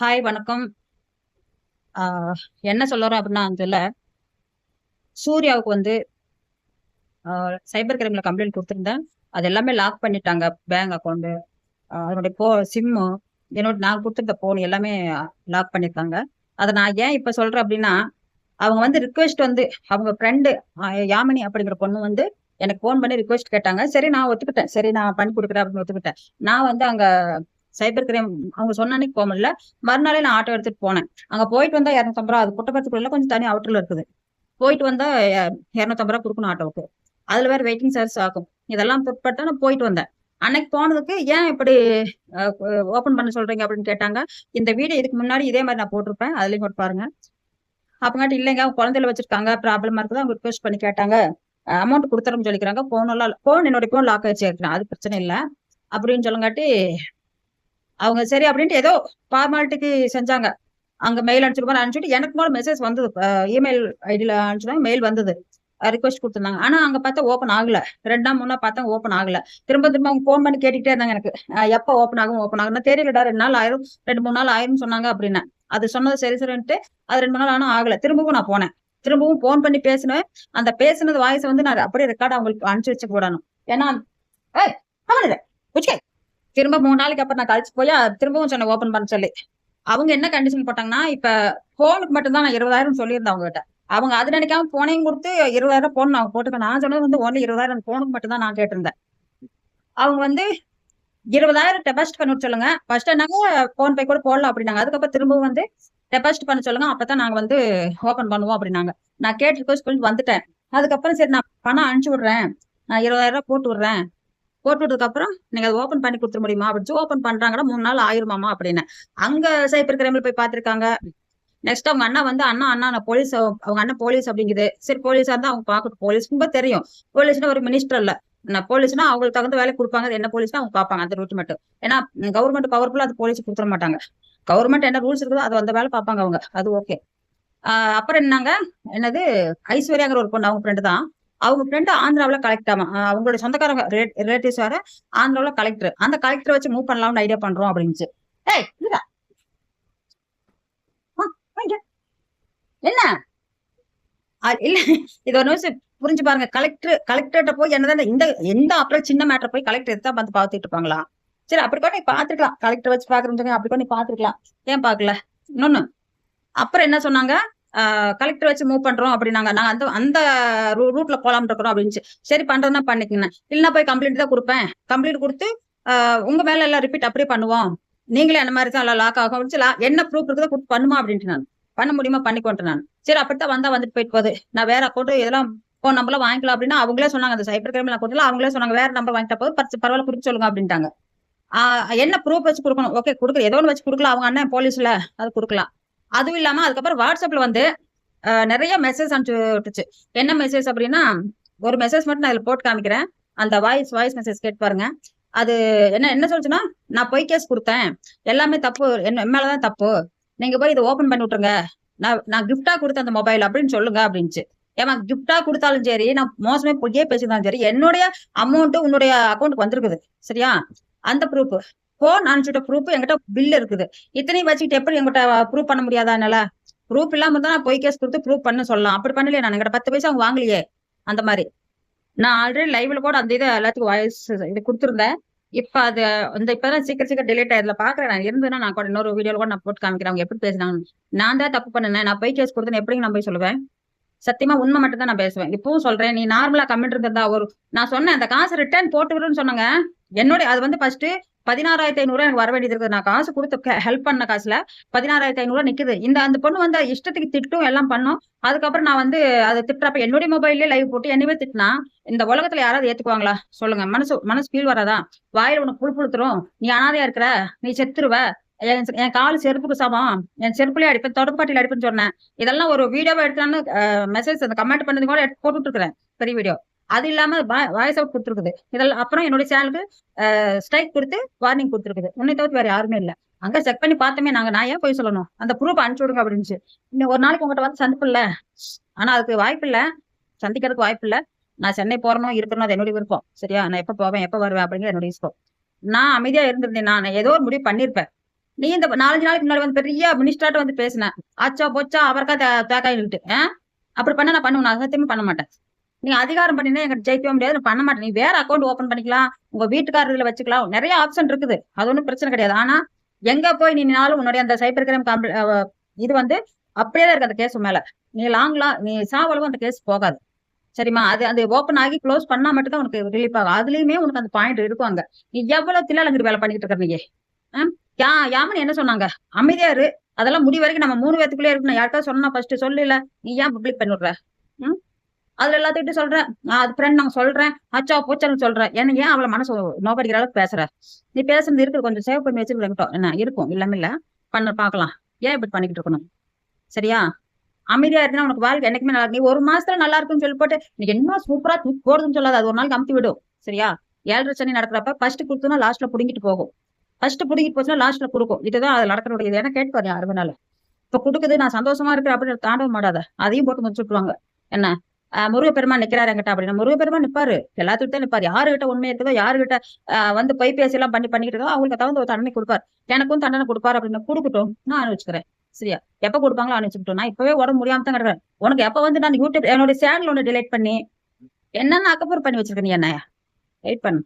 Hi வணக்கம். என்ன சொல்லுறோம் அப்படின்னா அப்டின்னா, அதுல சூர்யாவுக்கு வந்து சைபர் கிரைம்ல கம்ப்ளைண்ட் கொடுத்துருந்தேன் அது எல்லாமே லாக் பண்ணிட்டாங்க. பேங்க் அக்கௌண்ட் அதனுடைய போ சிம்மு, என்னோட நான் கொடுத்துருந்த ஃபோன் எல்லாமே லாக் பண்ணியிருக்காங்க. அதை நான் ஏன் இப்போ சொல்றேன் அப்படின்னா அவங்க வந்து ரிக்வெஸ்ட் வந்து அவங்க ஃப்ரெண்டு யாமினி அப்படிங்கிற பொண்ணு வந்து எனக்கு ஃபோன் பண்ணி ரிக்வெஸ்ட் கேட்டாங்க. சரி நான் ஒத்துக்கிட்டேன். சரி நான் பண்ணி கொடுக்குறேன் அப்படின்னு ஒத்துக்கிட்டேன். நான் வந்து அங்கே சைபர் கிரைம் அவங்க சொன்ன அன்னைக்கு முடியல. மறுநாளே நான் ஆட்டோ எடுத்துட்டு போனேன். அங்க போயிட்டு வந்தா இரநூத்தம்பது ரூபா அது புட்டபர்த்திக்குள்ள கொஞ்சம் தனி அவுட்டர்ல இருக்குது. போயிட்டு வந்தா எ ரூ. 250 குடுக்கணும் ஆட்டோவுக்கு. அதுல வேற வெயிட்டிங் சார்ஜ் ஆகும். இதெல்லாம் பிற்பட்டு நான் போயிட்டு வந்தேன். அன்னைக்கு போனதுக்கு ஏன் இப்படி ஓபன் ஓப்பன் பண்ண சொல்றீங்க அப்படின்னு கேட்டாங்க. இந்த வீடியோ இதுக்கு முன்னாடி இதே மாதிரி நான் போட்டிருப்பேன். அதுலயும் கூட பாருங்க. அப்பங்காட்டி இல்லைங்க அவங்க குழந்தையில வச்சிருக்காங்க. ப்ராப்ளமா இருக்குது. அவங்க ரிக்வெஸ்ட் பண்ணி கேட்டாங்க. அமௌண்ட் கொடுத்துறோம்னு சொல்லிக்கிறாங்க. ஃபோன் எல்லாம் ஃபோன் என்னோட ஃபோன் லாக் ஆயிடுச்சு அது பிரச்சனை இல்லை அப்படின்னு சொல்லங்காட்டி அவங்க சரி அப்படின்ட்டு ஏதோ ஃபார்மாலிட்டிக்கு செஞ்சாங்க. அங்க மெயில் அனுப்பிச்சுடுங்க அனுப்பிச்சுட்டு எனக்கு மூலம் மெசேஜ் வந்தது. இமெயில் ஐடியில அனுப்பிச்சுட்டாங்க. மெயில் வந்தது. ரிக்வெஸ்ட் கொடுத்துருந்தாங்க ஆனா அங்க பார்த்தா ஓப்பன் ஆகல. 2 நாள் 3 நாள் பார்த்தேன் ஓப்பன் ஆகல. திரும்ப திரும்ப அவங்க ஃபோன் பண்ணி கேட்டுக்கிட்டே இருந்தாங்க எனக்கு. எப்போ எப்ப ஓப்பன் ஆகும் ஓப்பன் ஆகும். தெரியலடா ரெண்டு நாள் ஆயிரும். 2, 3 நாள் ஆயிரும் சொன்னாங்க அப்படின்னு அது சொன்னது சரி சரின்ட்டு அது 2, 3 நாள் ஆனா ஆகல. திரும்பவும் நான் போனேன். திரும்பவும் ஃபோன் பண்ணி பேசினேன். அந்த பேசினது வாய்ஸ் வந்து நான் அப்படியே ரெக்கார்ட் அவங்களுக்கு அனுப்பிச்சு வச்சு போடணும். ஏன்னா ஏய் திரும்ப மூணு நாளைக்கு அப்புறம் நான் கழிச்சு போய் திரும்பவும் சொன்னேன் ஓப்பன் பண்ண சொல்லி. அவங்க என்ன கண்டிஷன் போட்டாங்கன்னா, இப்ப ஃபோனுக்கு மட்டும்தான் நான் 20,000 சொல்லியிருந்தேன் அவங்ககிட்ட. அவங்க அது நினைக்காம ஃபோனையும் குடுத்து 20,000 ஃபோன் அவங்க போட்டுக்க நான் சொன்னது வந்து ஒன்லி 20,000 ஃபோனுக்கு மட்டும் தான் நான் கேட்டிருந்தேன். அவங்க வந்து 20,000 டெபாசிட் பண்ண சொல்லுங்க. ஃபர்ஸ்ட் என்னங்க ஃபோன் பே கூட போடலாம் அப்படின்னாங்க. அதுக்கப்புறம் திரும்பவும் வந்து டெபாசிட் பண்ண சொல்லுங்க. அப்பதான் நாங்க வந்து ஓப்பன் பண்ணுவோம் அப்படின்னாங்க. நான் கேட்டு ரிக்வெஸ்ட் பண்ணிட்டு வந்துட்டேன். அதுக்கப்புறம் சரி நான் பணம் அனுப்பிச்சு விடுறேன். நான் 20,000 போட்டு விடுறேன். போட்டு விட்டதுக்கு அப்புறம் நீங்க ஓப்பன் பண்ணி கொடுத்துட முடியுமா? அப்படின்னு ஓப்பன் பண்றாங்கன்னா மூணு நாள் ஆயிருமாமா அப்படின்னு அங்க சைபர் கிரைம்ல போய் பார்த்துருக்காங்க நெக்ஸ்ட் அவங்க அண்ணா வந்து அண்ணா அண்ணா நான் போலீஸ் அவங்க அண்ணன் போலீஸ் அப்படிங்குது. சரி போலீஸா இருந்தா அவங்க பார்க்கணும் போலீஸ் ரொம்ப தெரியும். போலீஸ்னா ஒரு மினிஸ்டர் இல்ல. நான் போலீஸ்னா அவங்களுக்கு தகுந்த வேலை கொடுப்பாங்க அது என்ன போலீஸ்னா அவங்க பார்ப்பாங்க. அந்த ரூட் மட்டும். ஏன்னா கவர்மெண்ட் பவர்ஃபுல்லா அது போலீஸ் கொடுத்துட மாட்டாங்க. கவர்மெண்ட் என்ன ரூல்ஸ் இருக்குதோ அது அந்த வேலை பார்ப்பாங்க அவங்க. அது ஓகே. அப்புறம் என்னங்க என்னது ஐஸ்வர்யாங்கிற ஒரு பொண்ணு அவங்க ஃப்ரெண்டு தான். அவங்க ஃப்ரெண்ட் ஆந்திராவில் கலெக்டராமா. ஆமா அவங்களோட சொந்தக்காரங்க ரிலேட்டிவ்ஸ் வேற ஆந்திராவில் கலெக்டர். அந்த கலெக்டரை வச்சு மூவ் பண்ணலாம்னு ஐடியா பண்றோம் அப்படின்னுச்சு. ஏய் இருடா. என்ன? இல்ல இது ஒரு நிமிஷம் புரிஞ்சு பாருங்க. கலெக்டர் கலெக்டர்ட்ட போய் என்னதான் இந்த எந்த அப்புறம் சின்ன மேட்டர் போய் கலெக்டர் தான் வந்து பார்த்துட்டு இருப்பாங்களா? சரி அப்படி கூட நீ கலெக்டர் வச்சு பாக்குறேன் சொன்னீங்க. அப்படி கூட நீ ஏன் பார்க்கல? இன்னொன்னு. அப்புறம் என்ன சொன்னாங்க? கலெக்டர் வச்சு மூவ் பண்றோம் அப்படின்னாங்க. நாங்க அந்த அந்த ரூ ரூட்ல போலாம் இருக்கிறோம் அப்படின்னுச்சு. சரி பண்றதுன்னா பண்ணிக்கங்க. இல்லன்னா போய் கம்ப்ளைண்ட் தான் குடுப்பேன். கம்ப்ளைண்ட் குடுத்து உங்க மேல எல்லாம் ரிப்பீட் அப்படியே பண்ணுவோம். நீங்களே அந்த மாதிரி தான் எல்லாம் லாக் ஆகும் அப்படின்னு லா என்ன ப்ரூஃப் இருக்குதோ கொடுத்து பண்ணுமா அப்படின்ட்டு நான். பண்ண முடியுமா பண்ணிக்கொண்டேன் நான். சரி அப்படித்தான் வந்தா வந்துட்டு போயிட்டு போகுது. நான் வேற அக்கௌண்ட் இதெல்லாம் போன் நம்பர்லாம் வாங்கிக்கலாம் அப்படின்னா அவங்களே சொன்னாங்க. அந்த சைபர் கிரைம்ல அக்கவுண்ட்ல அவங்களே சொன்னாங்க. வேற நம்பர் வாங்கிட்டா போது பரச்சு பரவாயில்ல குறிச்சு சொல்லுங்க அப்படின்ட்டாங்க. என்ன ப்ரூஃப் வச்சு குடுக்கணும். ஓகே கொடுக்கல ஏதோ ஒன்று வச்சு குடுக்கலாம். அவங்க அண்ணன் போலீஸ்ல அது குடுக்கலாம். அதுவும் இல்லாம அதுக்கப்புறம் வாட்ஸ்அப்ல வந்து நிறைய மெசேஜ் அனுப்பிச்சு விட்டுச்சு. என்ன மெசேஜ் அப்படின்னா, ஒரு மெசேஜ் மட்டும் நான் இதில் போட்டு காமிக்கிறேன். அந்த வாய்ஸ் வாய்ஸ் மெசேஜ் கேட்டு பாருங்க. அது என்ன என்ன சொல்லுச்சுன்னா, நான் போய் கேஸ் கொடுத்தேன் எல்லாமே தப்பு என் என் தான் தப்பு. நீங்க போய் இதை ஓப்பன் பண்ணி விட்டுருங்க. நான் நான் கிஃப்டா கொடுத்தேன் அந்த மொபைல் அப்படின்னு சொல்லுங்க அப்படின்னுச்சு. ஏமா கிஃப்டா கொடுத்தாலும் சரி, நான் மோசமே பொய்யே பேசியிருந்தாலும் சரி, என்னுடைய அமௌண்ட் உன்னுடைய அக்கௌண்ட்டுக்கு வந்திருக்குது. சரியா? அந்த ப்ரூஃப். ஃபோன் அனுப்பிச்சுட்ட ப்ரூஃப் என்கிட்ட பில் இருக்குது. இத்தனையும் வச்சுக்கிட்டு எப்படி என்கிட்ட ப்ரூவ் பண்ண முடியாதா என்னால? ப்ரூஃப் இல்லாம இருந்தா நான் பொய் கேஸ் குடுத்து ப்ரூவ் பண்ண சொல்லலாம். அப்படி பண்ணலையே நான். என்கிட்ட 10 பைசா அவங்க வாங்கலையே. அந்த மாதிரி நான் ஆல்ரெடி லைவ்ல கூட அந்த இதை எல்லாத்துக்கும் வாய்ஸ் இது கொடுத்துருந்தேன் இப்ப அது இந்த இப்பதான் சீக்கிரம் சீக்கிரம் டிலேட் ஆயிடுதுல பாக்குறேன் நான். இருந்ததுன்னா நான் கூட இன்னொரு வீடியோல கூட நான் போட்டு காமிக்கிறேன். அவங்க எப்படி பேசினாங்கன்னு. நான் தான் தப்பு பண்ணேன் நான் பொய் கேஸ் குடுத்தேன்னு எப்படி நான் போய் சொல்லுவேன்? சத்தியமா உண்மை மட்டும் தான் நான் பேசுவேன். இப்பவும் சொல்றேன். நீ நார்மலா கமெண்ட் இருந்ததா ஒரு நான் சொன்னேன். அந்த காசு ரிட்டர்ன் போட்டு விடுன்னு சொன்னாங்க என்னுடைய அது வந்து ஃபர்ஸ்ட் 16,500 எனக்கு வர வேண்டியது இருக்குது. நான் காசு கொடுத்து கெ ஹெல்ப் பண்ண காசுல 16,500 நிக்குது. இந்த அந்த பொண்ணு வந்து இஷ்டத்துக்கு திட்டும் எல்லாம் பண்ணும். அதுக்கப்புறம் நான் வந்து அதை திட்டுறப்ப என்னுடைய மொபைல்லே லைவ் போட்டு என்னவே திட்டினா இந்த உலகத்துல யாராவது ஏத்துக்குவாங்களா? சொல்லுங்க. மனசு மனசு ஃபீல் வராதா? வாயில உனக்கு புழு புழுத்துரும். நீ அனாதையா இருக்கிற. நீ செத்துருவ. என் என் கால் செருப்புக்கு சமம். என் செருப்புலயே அடிப்பேன். தொடர்பாட்டில அடிப்பேன்னு சொன்னேன். இதெல்லாம் ஒரு வீடியோவா எடுத்தான்னு மெசேஜ் அந்த கமெண்ட் பண்ணது கூட எடுத்து போட்டுட்டு இருக்கிறேன். பெரிய வீடியோ. அது இல்லாம வாய்ஸ் அவுட் குடுத்துருக்குது. இதெல்லாம் அப்புறம் என்னுடைய சேனலுக்கு ஸ்ட்ரைக் குடுத்து வார்னிங் குடுத்துருக்குது. உன்னை தவிர்த்து வேற யாருமே இல்ல. அங்க செக் பண்ணி பார்த்தோமே நாங்க. நான் ஏன் போய் சொல்லணும்? அந்த ப்ரூஃப் அனுப்பிச்சு விடுங்க அப்படின்னு இன்னும் ஒரு நாளைக்கு உங்ககிட்ட வந்து சந்திப்பில்ல ஆனா அதுக்கு வாய்ப்பு வாய்ப்பில்ல. சந்திக்கிறதுக்கு வாய்ப்பில்ல. நான் சென்னை போறணும், இருக்கணும் அது என்னுடைய விருப்பம். சரியா? நான் எப்ப போவேன், எப்ப வருவேன் அப்படிங்கிற என்னுடைய இஷ்டம். நான் அமைதியா இருந்திருந்தேன் நான் ஏதோ ஒரு முடிவு பண்ணியிருப்பேன். நீ இந்த நாலஞ்சு நாளைக்கு முன்னாடி வந்து பெரிய மினிஸ்டர்ட்ட வந்து பேசினேன் ஆச்சா போச்சா அவருக்கா தேக்காயிட்டு அப்படி பண்ண நான் பண்ணுவேன். நான் சத்தியமே பண்ண மாட்டேன். நீ அதிகாரம் பண்ணினா எங்கிட்ட ஜெயிக்கவே முடியாது. நான் பண்ண மாட்டேன். நீ வேற அக்கௌண்ட் ஓபன் பண்ணிக்கலாம். உங்க வீட்டுக்காரர்களை வச்சுக்கலாம். நிறைய ஆப்ஷன் இருக்குது. அது ஒன்றும் பிரச்சனை கிடையாது. ஆனா எங்க போய் நின்னாலும் உன்னுடைய அந்த சைபர் கிரைம் இது வந்து அப்படியே தான் இருக்கு அந்த கேஸ் மேல. நீ லாங்லா நீ சாவளவும் அந்த கேஸ் போகாது. சரிம்மா? அது அது ஓப்பன் ஆகி க்ளோஸ் பண்ணா மட்டும்தான் உனக்கு ரிலீஃப் ஆகும். அதுலயுமே உனக்கு அந்த பாயிண்ட் இருக்கும் அங்க. நீ எவ்வளவு தில்லாலங்கிரி வேலை பண்ணிக்கிட்டு இருக்க நீங்க யா யாமன் என்ன சொன்னாங்க? அமைதியா இரு. அதெல்லாம் முடி வரைக்கும் நம்ம மூணு பேத்துக்குள்ளே இருக்கணும். யாருக்காவது சொன்னா ஃபர்ஸ்ட் சொல்லல. நீ ஏன் பப்ளிக் பண்ணிடுற ம்? அதுல எல்லாத்துக்கிட்டும் சொல்றேன். அது ஃப்ரெண்ட் நான் சொல்றேன். அச்சா போச்சான்னு சொல்றேன். எனக்கு ஏன் அவளை மனசு நோபடிக்கிற அளவுக்கு பேசுற? நீ பேசுறது இருக்கு கொஞ்சம் சேவ் பண்ணி வச்சிருக்கட்டும் என்ன இருக்கும். இல்லாம இல்ல. பண்ண பாக்கலாம் ஏன் இப்படி பண்ணிக்கிட்டு இருக்கணும்? சரியா? அமைதியா இருந்தா உனக்கு வாழ்க்கை என்னைக்குமே நல்லா இருக்கு. நீ ஒரு மாசத்துல நல்லா இருக்குன்னு சொல்லி போட்டு நீ என்ன சூப்பரா தூக்கி போடுதுன்னு சொல்லாது. அது ஒரு நாள் அமுத்தி விடும். சரியா? ஏழரை சனி நடக்கிறப்ப ஃபர்ஸ்ட் கொடுத்தோம்னா லாஸ்ட்ல புடுங்கிட்டு போகும். ஃபர்ஸ்ட் புடுங்கிட்டு போச்சுன்னா லாஸ்ட்ல கொடுக்கும். இதுதான் அது நடக்க இது. ஏன்னா கேட்டுப்பாரு பாரு அறுபது இப்ப கொடுக்குது நான் சந்தோஷமா இருக்கிறேன் அப்படின்னு தாண்டவ மாட்டாத அதையும் போட்டு முடிச்சு விட்டுருவாங்க. என்ன? ஆஹ் முருகப்பெருமான் நிக்கிறாரு என்கிட்ட அப்படின்னா முருகப்பெருமா நிப்பாரு. எல்லாத்துக்கிட்ட தான் நிப்பாரு. யாருகிட்ட உண்மை இருக்குதோ யாருகிட்ட ஆஹ் வந்து பொய்பேசி எல்லாம் பண்ணி பண்ணிக்கிட்டு இருக்கோ அவங்களுக்கு தகுந்த ஒரு தண்டனை கொடுப்பாரு. எனக்கும் தண்டனை கொடுப்பாரு அப்படின்னு கொடுக்கட்டும். நான் அனுப்பிச்சுக்கிறேன் சரியா? எப்ப கொடுப்பாங்களோ அனுப்பிச்சுக்கிட்டோம் நான் இப்பவே உடம்பு முடியாம தான் கிடக்குறேன். உனக்கு எப்ப வந்து நான் யூடியூப் என்னோட சேனல் ஒன்று டிலேட் பண்ணி என்னென்ன அக்கப்புறம் பண்ணி வச்சிருக்கேன் என்ன வெயிட் பண்ணு.